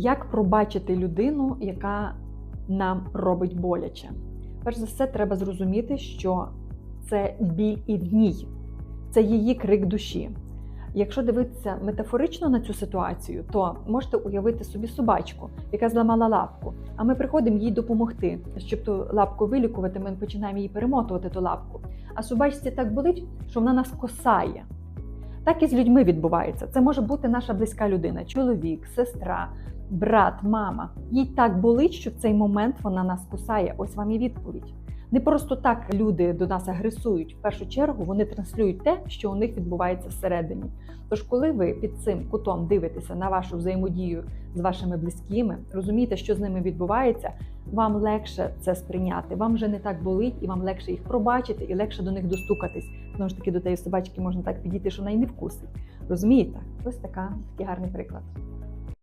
Як пробачити людину, яка нам робить боляче? Перш за все, треба зрозуміти, що це біль і в ній, це її крик душі. Якщо дивитися метафорично на цю ситуацію, то можете уявити собі собачку, яка зламала лапку. А ми приходимо їй допомогти. Щоб ту лапку вилікувати, ми починаємо їй перемотувати ту лапку. А собачці так болить, що вона нас косає. Так і з людьми відбувається. Це може бути наша близька людина, чоловік, сестра, брат, мама. Їй так болить, що в цей момент вона нас кусає. Ось вам і відповідь. Не просто так люди до нас агресують. В першу чергу вони транслюють те, що у них відбувається всередині. Тож, коли ви під цим кутом дивитеся на вашу взаємодію з вашими близькими, розумієте, що з ними відбувається, вам легше це сприйняти. Вам вже не так болить, і вам легше їх пробачити, і легше до них достукатись. Знову ж таки, до тієї собачки можна так підійти, що вона й не вкусить. Розумієте? Ось така такий гарний приклад.